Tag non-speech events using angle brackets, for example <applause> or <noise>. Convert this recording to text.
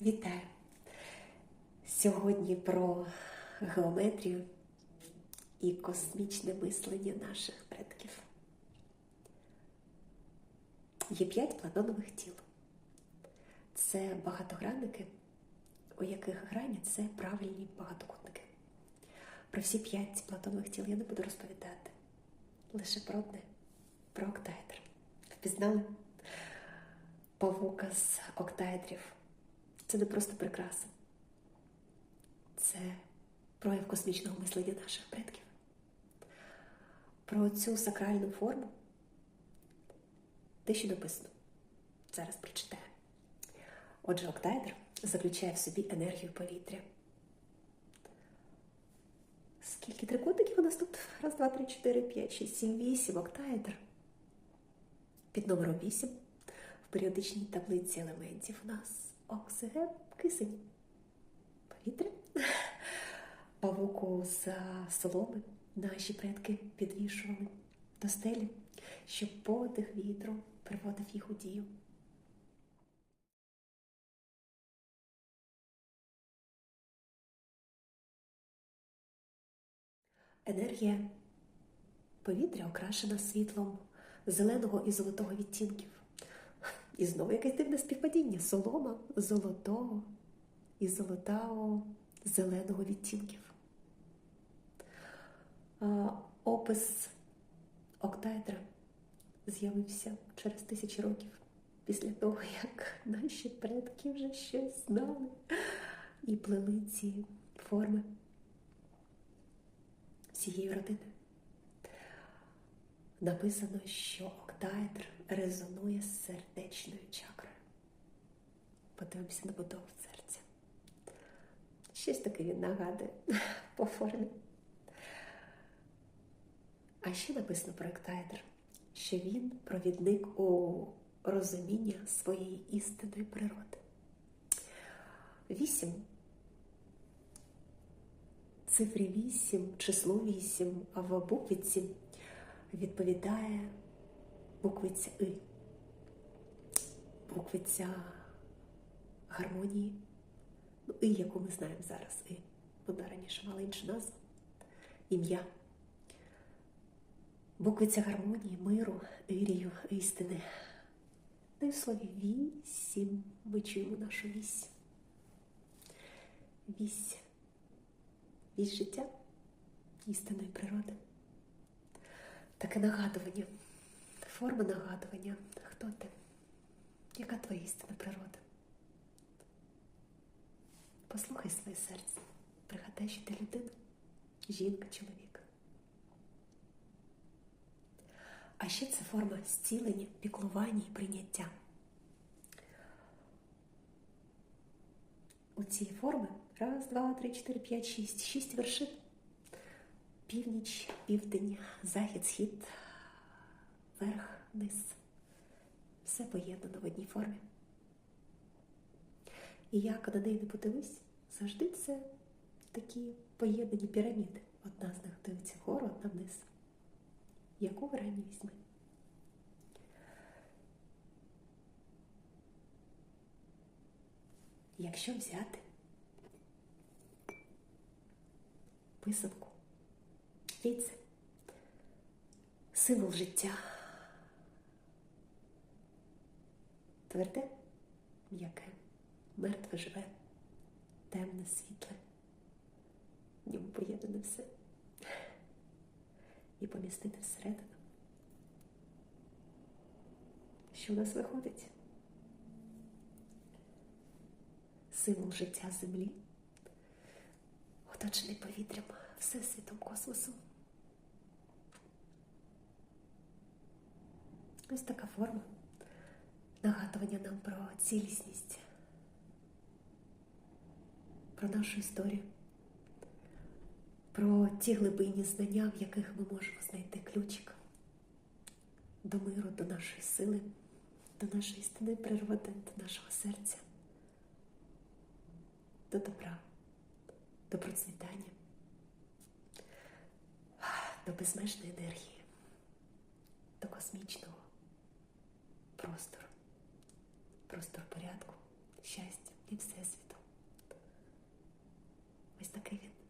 Вітаю! Сьогодні про геометрію і космічне мислення наших предків. Є п'ять платонових тіл. Це багатогранники, у яких грані це правильні багатокутники. Про всі п'ять платонових тіл я не буду розповідати. Лише про одне, про октаедр. Впізнали? Павука з октаедрів. Це не просто прикраса. Це прояв космічного мислення наших предків. Про цю сакральну форму дещо написано. Зараз прочитаю. Отже, октаедр заключає в собі енергію повітря. Скільки трикутників у нас тут? Раз, два, три, чотири, п'ять, шість, сім, вісім. Октаедр. Під номером вісім в періодичній таблиці елементів у нас оксиген, кисень, повітря. Павуку з соломи наші предки підвішували до стелі, щоб подих вітру приводив їх у дію. Енергія повітря окрашена світлом зеленого і золотого відтінків. І знову якесь дивне співпадіння солома золотого і золотавого зеленого відтінків. Опис октаедра з'явився через тисячі років після того, як наші предки вже щось знали і плели ці форми всієї родини. Написано, що октаедр резонує з сердечною чакрою. Подивимося на будову серця. Щось таке він нагадує <laughs> по формі. А ще написано про октаедр, що він провідник у розуміння своєї істинної природи. Вісім. Цифрі вісім, число вісім, а в буквіці відповідає буквиця И. Буквиця гармонії. Ну, І, яку ми знаємо зараз, І. Вона раніше мала іншу назву. Ім'я. Буквиця гармонії, миру, ірію, істини. Та й в слові вісім ми чуємо нашу вісь. Вісь. Вісь життя істинної природи. Таке нагадування, форма нагадування. Хто ти? Яка твоя істинна природа? Послухай своє серце, пригадай, що ти людина, жінка, чоловік. А ще це форма зцілення, піклування і прийняття. У цій форми раз, два, три, чотири, п'ять, шість, шість вершин. Північ, південь, захід, схід, верх, низ. Все поєднано в одній формі. І як на неї не подивись, завжди це такі поєднані піраміди. Одна з них дивиться вгору, одна вниз. Яку грань візьми? Якщо взяти писанку, яйце, символ життя, тверде, м'яке, мертве живе, темне, світле, в ньому поєднане все. І помістити всередину. Що в нас виходить? Символ життя землі, оточений повітрям, всесвітом космосом. Ось така форма нагадування нам про цілісність, про нашу історію, про ті глибинні знання, в яких ми можемо знайти ключик до миру, до нашої сили, до нашої істинної природи, до нашого серця, до добра, до процвітання, до безмежної енергії, до космічного простор, простор порядку, щастя і всесвіту. Ось такий він.